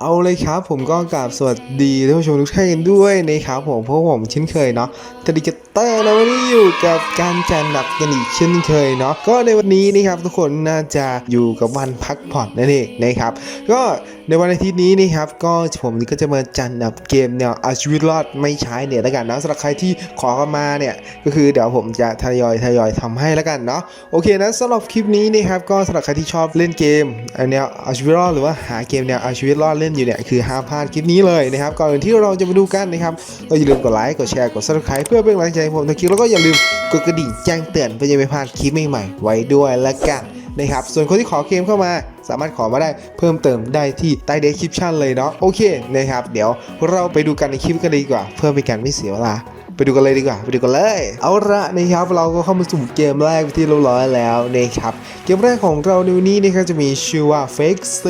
เอาเลยครับผมก็กราบสวัสดีท่านผู้ชมทุกท่านกันด้วยนะครับผมเพราะผมเช่นเคยเนาะทดิกเตอร์เราวันนี้อยู่กับการจันดับกันอีกเช่นเคยเนาะก็ในวันนี้นะครับทุกคนน่าจะอยู่กับวันพักผ่อนนั่นเองนะครับ ก็ในวันอาทิตย์นี้นะครับก็ผมก็จะมาจันดับเกมแนวเอาชีวิตรอดไม่ใช้เนี่ยแล้วกันนะสำหรับใครที่ขอเข้ามาเนี่ยก็คือเดี๋ยวผมจะทยอยทยอยทำให้แล้วกันเนาะโอเคนะสำหรับคลิปนี้นะครับก็สำหรับใครที่ชอบเล่นเกมแนวเอาชีวิตรอดหรือว่าหาเกมแนวเอาชีวิตรอดเล่นอยู่เนี่ยคือห้ามพลาดคลิปนี้เลยนะครับก่อนอื่นที่เราจะมาดูกันนะครับก็อย่าลืมกดไลค์กดแชร์กด subscribe เพื่อเป็นกำลังใจให้ผมทุกคลิปแล้วก็อย่าลืมกดกระดิ่งแจ้งเตือนเพื่อจะไม่พลาดคลิปใหม่ๆไว้ด้วยละกันนะครับส่วนคนที่ขอเกมเข้ามา สามารถขอมาได้เพิ่มเติมได้ที่ใต้เดสคริปชันเลยเนาะโอเคนะครับเดี๋ยวเราไปดูกันในคลิปกันเลยดีกว่า เพื่อเป็นการไม่เสียเวลาไปดูกันเลยดีกว่าไปดูกันเลย เอาละนะครับเราก็เข้ามาสู่เกมแรกที่เรียบร้อยแล้วนะครับเกมแรกของเราในวันนี้นะครับจะมีชื่อว่า Fake C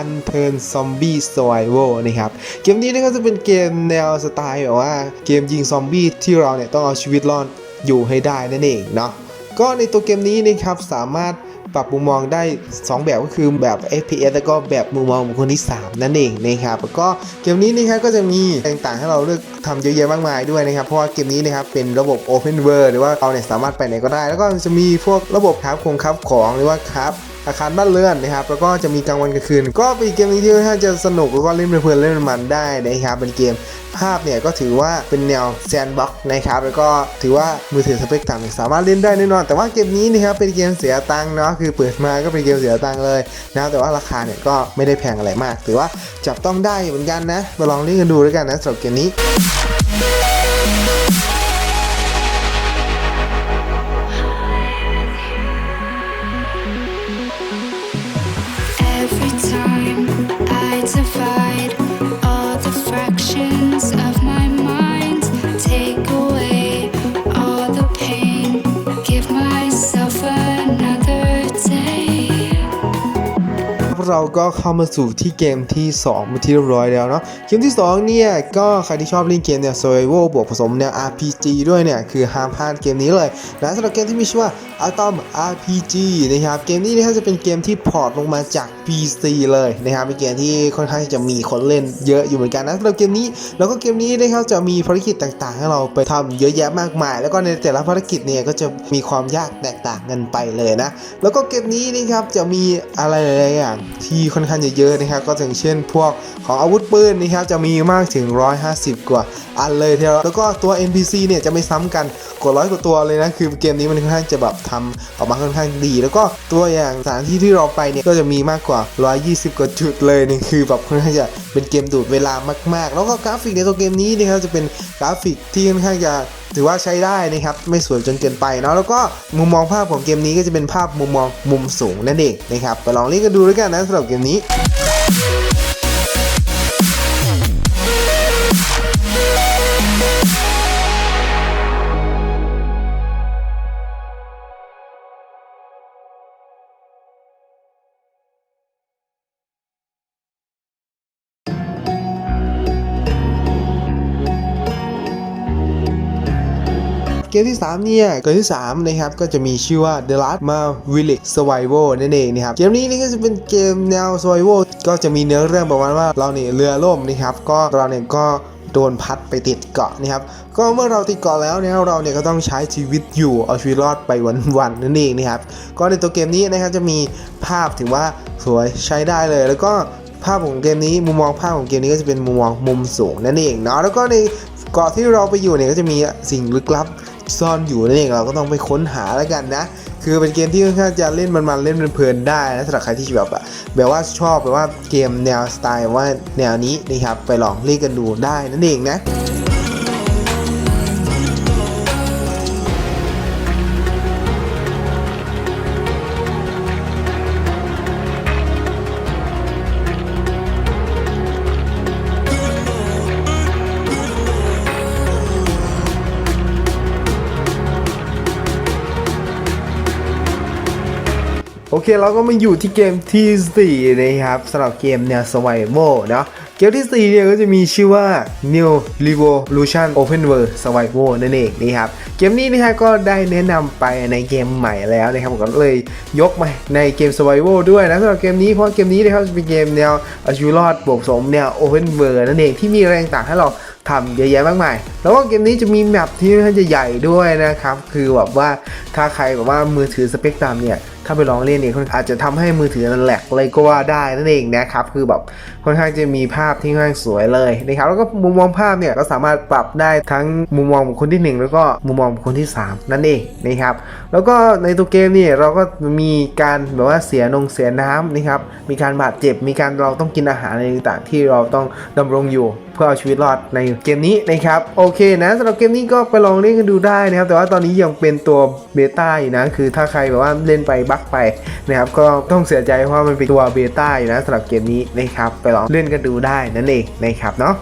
Unturn Zombie Survival นะครับเกมนี้นะครับจะเป็นเกมแนวสไตล์แบบว่าเกมยิงซอมบี้ที่เราเนี่ยต้องเอาชีวิตรอดอยู่ให้ได้นั่นเองเนาะ ก็ในตัวเกมนี้นะครับสามารถปรับมุมมองได้ 2 แบบก็คือแบบ FPS แล้วก็แบบมุมมองบุคคลที่ 3 นั่นเองนะครับแล้วก็เกมนี้นะครับก็จะมีต่างๆ ให้เราเลือกทำเยอะแยะมากมายด้วยนะครับเพราะว่าเกมนี้นะครับเป็นระบบ Open World หรือว่าเราเนี่ยสามารถไปไหนก็ได้ แล้วก็จะมีพวกระบบครับคงครับของหรือว่าครับ อาคารบ้านเรือนนะครับแล้วก็จะมีกลางวันกลางคืน ก็เป็นเกมนี้ที่ค่อนข้าจะสนุกแล้วก็เล่นเพลินๆเล่นมันๆได้นะครับเป็นเกมภาพเนี่ยก็ถือว่าเป็นแนวแซนด์บ็อกนะครับแล้วก็ถือว่ามือถือสเปคต่ำสามารถเล่นได้แน่นอน แต่ว่าเกมนี้นะครับเป็นเกมเสียตังค์เนาะคือเปิดมาก็เป็นเกมเสียตังค์เลยนะแต่ว่าราคาเนี่ยก็ไม่ได้แพงอะไรมาก ถือว่าจับต้องได้เหมือนกันนะมาลองเล่นกันดูด้วยกันนะสำหรับเกมนี้ เราก็เข้ามาสู่ที่เกมที่2มาที่เรียบร้อยแล้วเนาะเกมที่ 2 เนี่ย ก็ใครที่ชอบเล่นเกมเนี่ย survival บวกผสมแนว RPG ด้วยเนี่ย คือห้ามพลาดเกมนี้เลยนะสำหรับเกมที่มีชื่อว่า Atom RPG นะครับ เกมนี้นะครับจะเป็นเกมที่พอร์ตลงมาจาก PC เลยนะครับเป็นเกมที่ค่อนข้างจะมีคนเล่นเยอะอยู่เหมือนกันนะสำหรับเกมนี้ แล้วก็เกมนี้นะครับจะมีภารกิจต่างๆ ให้เราไปทำเยอะแยะมากมาย แล้วก็ในแต่ละภารกิจเนี่ยก็จะมีความยากแตกต่างกันไปเลยนะแล้วก็เกมนี้นะครับจะมีอะไรหลายๆอย่างที่ค่อนข้างจะเยอะนะครับก็อย่างเช่น พวกของอาวุธปืนนะครับจะมีมากถึง 150 กว่าอันเลยทีเดียวแล้วก็ตัว NPC เนี่ยจะไม่ซ้ำกัน กว่าร้อยกว่าตัวเลยนะ คือเกมนี้มันค่อนข้างจะแบบทำออกมาค่อนข้างดี แล้วก็ตัวอย่างสถานที่ที่เราไปเนี่ยก็จะมีมากกว่า 120 กว่าจุดเลยนี่คือแบบค่อนข้างจะเป็นเกมดูดเวลามาก ๆ แล้วก็กราฟิกในตัวเกมนี้นะครับจะเป็นกราฟิกที่ค่อนข้างจะถือว่าใช้ได้นะครับไม่สวยจนเกินไปเนาะแล้วก็มุมมองภาพของเกมนี้ก็จะเป็นภาพมุมมองมุมสูงนั่นเองนะครับไปลองเล่นกันดูด้วยกันนะสำหรับเกมนี้ เกมที่ 3 เนี่ย เกมที่3นะครับก็จะมีชื่อว่า The Last Ma Village Survival นั่นเองนะครับเกมนี้นี่ก็จะเป็นเกมแนว Survival ก็จะมีเนื้อเรื่องประมาณว่าเราเนี่ยเรือล่มนะครับก็เราเนี่ยก็โดนพัดไปติดเกาะนะครับก็เมื่อเราติดเกาะแล้วเนี่ยเราเนี่ยก็ต้องใช้ชีวิตอยู่เอาชีวิตรอดไปวันๆนั่นเองนะครับก็ในตัวเกมนี้นะครับจะมีภาพถึงว่าสวยใช้ได้เลย แล้วก็ภาพของเกมนี้มุมมองภาพของเกมนี้ก็จะเป็นมุมมองมุมสูงนั่นเองเนาะแล้วก็ในเกาะที่เราไปอยู่เนี่ยก็จะมีสิ่งลึกลับ ซ่อนอยู่นั่นเองเราก็ต้องไปค้นหาแล้วกันนะ คือเป็นเกมที่ค่อนข้างจะเล่นมันๆเล่นเพลินๆได้นะสำหรับใครที่แบบแบบว่าชอบแบบว่าเกมแนวสไตล์ว่าแนวนี้นะครับไปลองเล่นกันดูได้นั่นเองนะ เคเราก็มาอยู่ที่เกมที่ 4 นะครับสำหรับเกมแนว survival เนาะเกมที่สี่เนี่ยก็จะมีชื่อว่า New Revolution Open World Survival นั่นเองนะครับเกมนี้นะฮะก็ได้แนะนำไปในเกมใหม่แล้วนะครับผมก็เลยยกมาในเกม Survival ด้วยนะสำหรับเกมนี้เพราะเกมนี้นะครับจะเป็นเกมแนวอาชีวรอดบวกสมแนว Open World นั่นเองที่มีอะไรต่างให้เราทำเยอะแยะมากมาย แล้วก็เกมนี้จะมีแมปที่ค่อนข้างจะใหญ่ด้วยนะครับ คือแบบว่าถ้าใครแบบว่ามือถือสเปคต่ำเนี่ย ถ้าไปลองเล่นเนี่ยอาจจะทำให้มือถือมันแหลกเลยก็ว่าได้นั่นเองนะครับคือแบบค่อนข้างจะมีภาพที่ค่อนข้างสวยเลยนะครับแล้วก็มุมมองภาพเนี่ยก็สามารถปรับได้ทั้งมุมมองบุคคลที่หนึ่งแล้วก็มุมมองบุคคลที่สามนั่นเองนะครับแล้วก็ในตัวเกมเนี่ยเราก็มีการแบบว่าเสียนงเสียน้ำนะครับมีการบาดเจ็บมีการเราต้องกินอาหารอะไรต่างๆที่เราต้องดำรงอยู่ เพื่อเอาชีวิตรอดในเกมนี้นะครับโอเคนะสำหรับเกมนี้ก็ไปลองเล่นกันดูได้นะครับแต่ว่าตอนนี้ยังเป็นตัวเบต้าอยู่นะคือถ้าใครแบบว่าเล่นไปบั๊กไปนะครับก็ต้องเสียใจเพราะว่ามันเป็นตัวเบต้าอยู่นะสำหรับเกมนี้นะครับไปลองเล่นกันดูได้นั่นเองนะครับเนาะ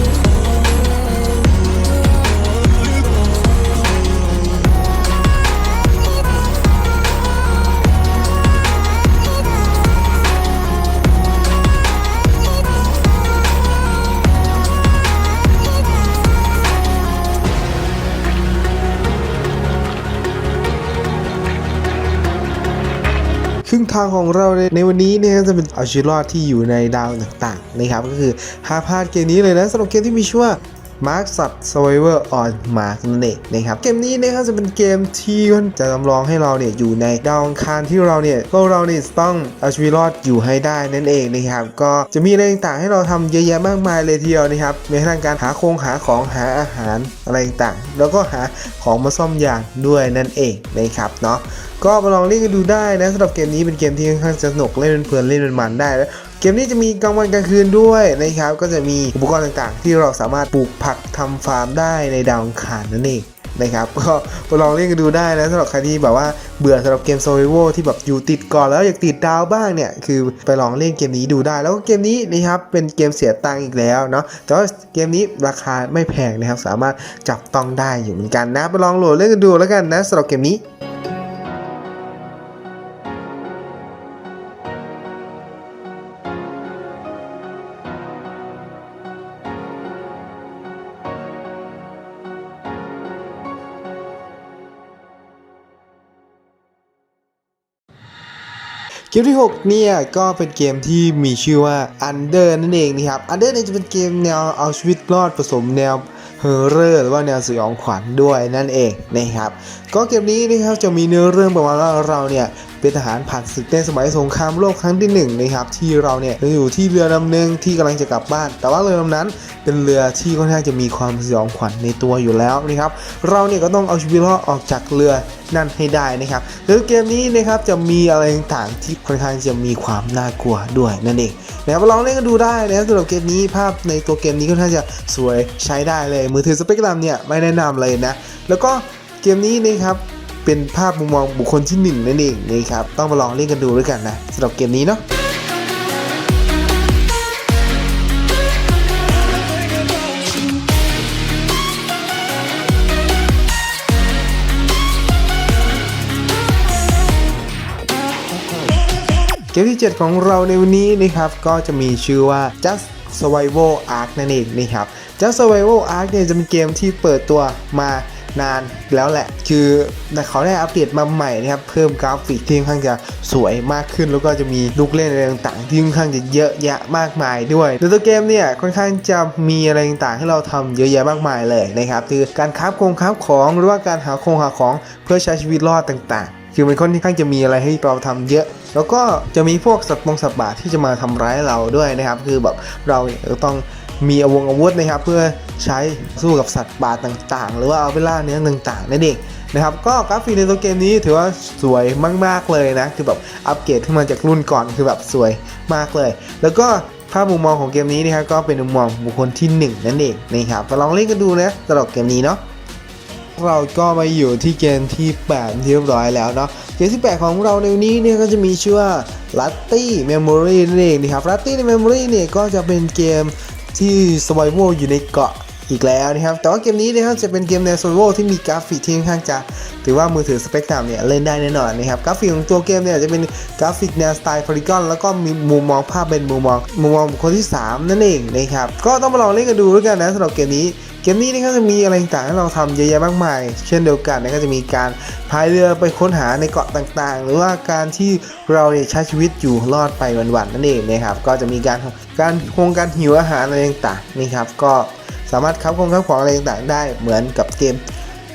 ทางของเราในในวันนี้เนี่ยจะเป็นเอาชีวิตรอดที่อยู่ในดาวต่างๆนะครับก็คือห้าพลาดเกมนี้เลยนะสำหรับเกมที่มีชื่อว่า Mark สัตว์ Survivor on Mark นั่นเองนะครับเกมนี้นะครับจะเป็นเกมที่จะจำลองให้เราเนี่ยอยู่ในดาวอังคารที่เราเนี่ยพวกเราเนี่ยต้องเอาชีวิตรอดอยู่ให้ได้นั่นเองนะครับก็จะมีอะไรต่างๆให้เราทำเยอะแยะมากมายเลยทีเดียวนะครับในทางการหาโครงหาของหาอาหารอะไรต่างๆ แล้วก็หาของมาซ่อมยางด้วยนั่นเองนะครับเนาะ ก็มาลองเล่นกันดูได้นะสำหรับเกมนี้เป็นเกมที่ค่อนข้างจะสนุกเล่นเพลินเล่นมันได้แล้วเกมนี้จะมีกลางวันกลางคืนด้วยนะครับ ก็จะมีอุปกรณ์ต่างๆ ที่เราสามารถปลูกผักทำฟาร์มได้ในดาวอังคารนั่นเองนะครับก็มาลองเล่นกันดูได้นะสำหรับใครที่แบบว่าเบื่อสำหรับเกม survival ที่แบบอยู่ติดก่อนแล้วอยากติดดาวบ้างเนี่ย คือไปลองเล่นเกมนี้ดูได้ แล้วก็เกมนี้นะครับเป็นเกมเสียตังค์อีกแล้วเนาะแต่ว่าเกมนี้ราคาไม่แพงนะครับ สามารถจับต้องได้อยู่เหมือนกันนะ ไปลองโหลดเล่นกันดูแล้วกันนะสำหรับเกมนี้ เกมที่ 6 เนี่ย ก็เป็นเกมที่มีชื่อว่า Under นั่นเองนะครับ Under เนี่ยจะเป็นเกมแนวเอาชีวิตรอดผสมแนวเฮอร์เรอร์หรือว่าแนวสยองขวัญด้วยนั่นเองนะครับ ก็เกมนี้นะครับจะมีเนื้อเรื่องประมาณว่าเราเนี่ย เป็นทหารผ่านศึกในสมัยสงครามโลกครั้งที่หนึ่งนะครับที่เราเนี่ยอยู่ที่เรือลำหนึ่งที่กำลังจะกลับบ้าน แต่ว่าเรือลำนั้นเป็นเรือที่ค่อนข้างจะมีความสยองขวัญในตัวอยู่แล้วนะครับเราเนี่ยก็ต้องเอาชีวิตรอดออกจากเรือนั่นให้ได้นะครับโดยเกมนี้นะครับจะมีอะไรต่างๆที่ค่อนข้างจะมีความน่ากลัวด้วยนั่นเองนะครับมาลองเล่นกันดูได้นะครับสำหรับเกมนี้ภาพในตัวเกมนี้ค่อนข้างจะสวยใช้ได้เลยมือถือสเปกตรัมเนี่ยไม่แนะนำเลยนะแล้วก็เกมนี้นะครับ เป็นภาพมุมมองบุคคลที่หนึ่งนั่นเองนะครับต้องมาลองเล่นกันดูด้วยกันนะสำหรับเกมนี้เนาะเกมที่ 7 ของเราในวันนี้นะครับก็จะมีชื่อว่า Just Survival Ark นั่นเองนะครับ Just Survival Ark เนี่ยจะเป็นเกมที่เปิดตัวมา นานแล้วแหละ คือแต่เขาได้อัปเดตมาใหม่นะครับ เพิ่มกราฟิกที่ค่อนข้างจะสวยมากขึ้น แล้วก็จะมีลูกเล่นอะไรต่างๆ ที่ค่อนข้างจะเยอะแยะมากมายด้วยในตัวเกมเนี่ยค่อนข้างจะมีอะไรต่างๆ ให้เราทำเยอะแยะมากมายเลยนะครับคือการคราโครงคราของหรือว่าการหาโครงหาของเพื่อใช้ชีวิตรอดต่าง ๆคือมันค่อนข้างจะมีอะไรให้เราทำเยอะ แล้วก็จะมีพวกสัตว์มงสัตว์ป่าที่จะมาทำร้ายเราด้วยนะครับ คือแบบเราต้อง มีอาวงอาวุธนะครับ เพื่อใช้สู้กับสัตว์ป่าต่างๆ หรือว่าเอาไปล่าเนื้อต่างๆนั่นเองนะครับก็กราฟิกในตัวเกมนี้ถือว่าสวยมากๆเลยนะ คือแบบอัปเกรดขึ้นมาจากรุ่นก่อนคือแบบสวยมากเลย แล้วก็ภาพมุมมองของเกมนี้นะครับก็เป็นมุมมองบุคคลที่หนึ่งนั่นเองนะครับมาลองเล่นกันดูนะสำหรับเกมนี้เนาะเราก็มาอยู่ที่เกมที่8ที่เรียบร้อยแล้วเนาะเกมที่ 8 ของเราในวันนี้เนี่ยก็จะมีชื่อว่า Latty Memory นั่นเองนะครับ Latty Memory เนี่ยก็จะเป็นเกม ที่ Survival อยู่ในเกาะ อีกแล้วนะครับ แต่ว่าเกมนี้นะครับจะเป็นเกมแนวโซโลที่มีกราฟิกที่ค่อนข้างจะถือว่ามือถือสเปกตรัมเนี่ยเล่นได้แน่นอนนะครับกราฟิกของตัวเกมเนี่ยจะเป็นกราฟิกแนวสไตล์พาร y กอนแล้วก็มีมุมมองภาพเป็นมุมมองมุมมองบุคคลที่ 3 นั่นเองนะครับก็ต้องมาลองเล่นกันดูด้วยกันนะสำหรับเกมนี้เกมนี้นี่ก็จะมีอะไรต่างๆให้เราทำเยอะแยะมากมาย เช่นเดียวกันนะก็จะมีการพายเรือไปค้นหาในเกาะต่างๆ หรือว่าการที่เราเนี่ยใช้ชีวิตอยู่รอดไปวันๆนั่นเองนะครับก็จะมีการการคงการหิวอาหารอะไรต่างๆนี่ครับก็ สามารถคับคงคับของอะไรต่างๆได้เหมือนกับเกม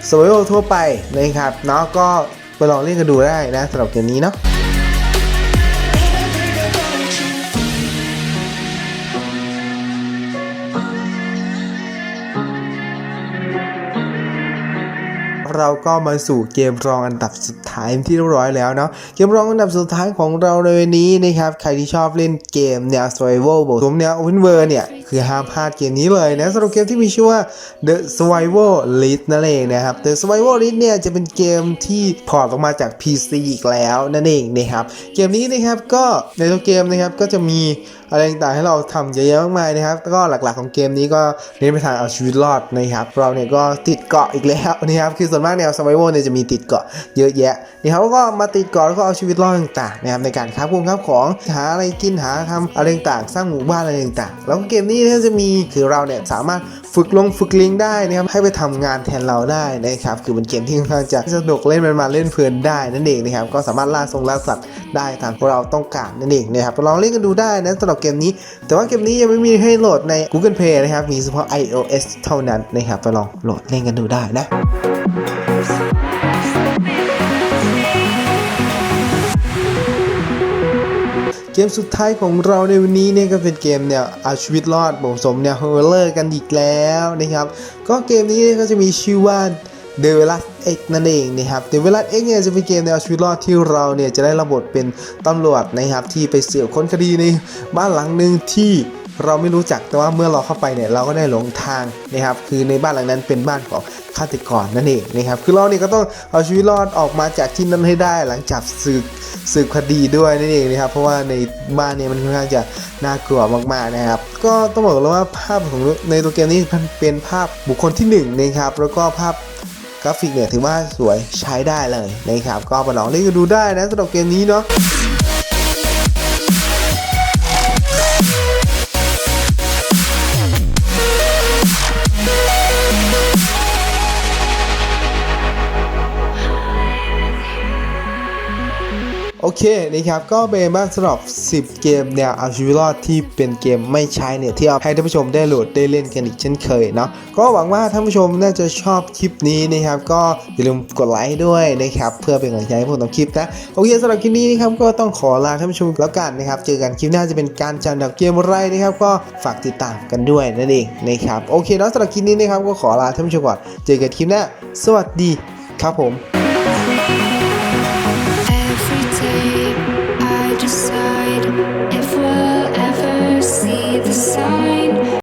s u r v i v a l ทั่วไปนะครับเนาะก็ไปลองเล่นกันดูได้นะสำหรับเกมนี้เนาะ เราก็มาสู่เกมรองอันดับสุดท้ายที่เรียบร้อยแล้วเนาะเกมรองอันดับสุดท้ายของเราในวันนี้นะครับใครที่ชอบเล่นเกมแนว survival บวกสมแนว open world เนี่ยคือห้ามพลาดเกมนี้เลยนะสำหรับเกมที่มีชื่อว่า The Survival List นั่นเองนะครับ The Survival List เนี่ยจะเป็นเกมที่พอร์ตออกมาจาก PC อีกแล้วนั่นเองนะครับเกมนี้นะครับก็ในตัวเกมนะครับก็จะมี อะไรต่างๆให้เราทำเยอะแยะมากมายนะครับก็หลักๆของเกมนี้ก็เน้นไปทางเอาชีวิตรอดนะครับเราเนี่ยก็ติดเกาะอีกแล้วนะครับคือส่วนมากแนวสมัยโวเนี่ยจะมีติดเกาะเยอะแยะนะครับก็มาติดเกาะแล้วก็เอาชีวิตรอดต่างๆนะครับในการค้าพุ่งค้าของหาอะไรกินหาทำอะไรต่างๆสร้างหมู่บ้านอะไรต่างๆแล้วเกมนี้ถ้าจะมีคือเราเนี่ยสามารถ ฝึกลงฝึกลิงได้นะครับให้ไปทำงานแทนเราได้นะครับคือเป็นเกมที่ค่อนข้างจะสนุกเล่นมันมาเล่นเพลินได้นั่นเองนะครับก็สามารถล่าทรงล่าสัตว์ได้ตามที่เราต้องการนั่นเองนะครับลองเล่นกันดูได้นะสำหรับเกมนี้ แต่ว่าเกมนี้ยังไม่มีให้โหลดใน Google Play นะครับมีเฉพาะ iOS เท่านั้นนะครับไปลองโหลดเล่นกันดูได้นะ เกมสุดท้ายของเราในวันนี้เนี่ยก็เป็นเกมเนี่ยเอาชีวิตรอดผสมเนี่ยฮอร์เลอร์กันอีกแล้วนะครับ ก็เกมนี้เนี่ยก็จะมีชื่อว่า The Last X นั่นเองนะครับ The Last X เนี่ยจะเป็นเกมแนวชีวิตรอดที่เราเนี่ยจะได้รับบทเป็นตำรวจนะครับที่ไปเสืบค้นคดีในบ้านหลังหนึ่งที่ เราไม่รู้จักแต่ว่าเมื่อเราเข้าไปเนี่ยเราก็ได้หลงทางนะครับคือในบ้านหลังนั้นเป็นบ้านของฆาตกรนั่นเองนะครับคือเราเนี่ยก็ต้องเอาชีวิตรอดออกมาจากที่นั้นให้ได้หลังจากสืบสืบคดีด้วยนั่นเองนะครับเพราะว่าในบ้านเนี่ยมันค่อนข้างจะน่ากลัวมากๆนะครับก็ต้องบอกเลยว่าภาพของในตัวเกมนี้มันเป็นภาพบุคคลที่หนึ่งนะครับแล้วก็ภาพกราฟิกเนี่ยถือว่าสวยใช้ได้เลยนะครับก็ไปลองเล่นกันดูได้นะสำหรับเกมนี้เนาะ เคนะครับก็เป็นบ้านสำหรับ 10 เกมแนวเอาชีวิตรอดที่เป็นเกมไม่ใช้เนี่ยที่เอาให้ท่านผู้ชมได้โหลดได้เล่นกันอีกเช่นเคยเนาะก็หวังว่าท่านผู้ชมน่าจะชอบคลิปนี้นะครับก็อย่าลืมกดไลค์ด้วยนะครับเพื่อเป็นกำลังใจให้ผมทำคลิปนะโอเคสำหรับคลิปนี้นะครับก็ต้องขอลาท่านผู้ชมแล้วกันนะครับเจอกันคลิปหน้าจะเป็นการจันดับเกมอะไรนะครับก็ฝากติดตามกันด้วยนั่นเองนะครับโอเคเนาะสำหรับคลิปนี้นะครับก็ขอลาท่านผู้ชมก่อนเจอกันคลิปหน้าสวัสดีครับผม